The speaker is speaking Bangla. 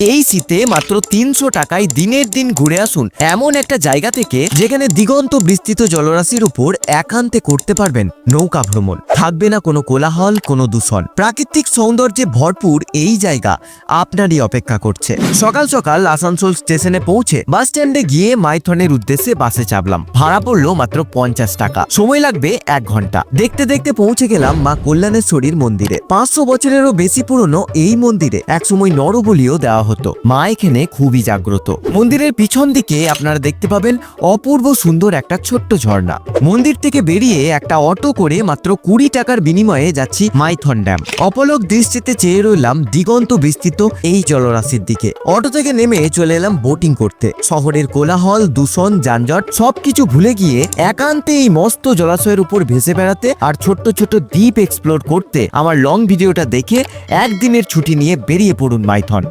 এই শীতে মাত্র তিনশো টাকায় দিনের দিন ঘুরে আসুন এমন একটা জায়গা থেকে যেখানে দিগন্ত বিস্তৃত জলরাশির উপর একান্তে করতে পারবেন নৌকা ভ্রমণ। থাকবে না কোনো কোলাহল, কোনো দূষণ। প্রাকৃতিক সৌন্দর্যে ভরপুর এই জায়গা আপনারই অপেক্ষা করছে। সকাল সকাল আসানসোল স্টেশনে পৌঁছে বাস স্ট্যান্ডে গিয়ে মাইথনের উদ্দেশ্যে বাসে চাপলাম। ভাড়া পড়ল মাত্র পঞ্চাশ টাকা। সময় লাগবে এক ঘণ্টা। দেখতে দেখতে পৌঁছে গেলাম মা কল্যাণেশ্বরীর মন্দিরে। পাঁচশো বছরেরও বেশি পুরনো এই মন্দিরে। একসময় নরবলিও দেওয়া হতো। মা এখানে খুবই জাগ্রত। মন্দিরের পিছন দিকে আপনারা দেখতে পাবেন অপূর্ব সুন্দর একটা ছোট্ট ঝর্ণা। মন্দির থেকে বেরিয়ে একটা অটো করে মাত্র কুড়ি টাকার বিনিময়ে যাচ্ছি মাইথন ড্যাম। অপলক দৃষ্টিতে চেয়ে রইলাম দিগন্ত বিস্তৃত এই জলরাশির দিকে। অটো থেকে নেমে চলে এলাম বোটিং করতে। শহরের কোলাহল, দূষণ, যানজট সবকিছু ভুলে গিয়ে একান্তে এই মস্ত জলাশয়ের উপর ভেসে বেড়াতে আর ছোট্ট ছোট্ট দ্বীপ এক্সপ্লোর করতে আমার লং ভিডিওটা দেখে একদিনের ছুটি নিয়ে বেরিয়ে পড়ুন মাইথন।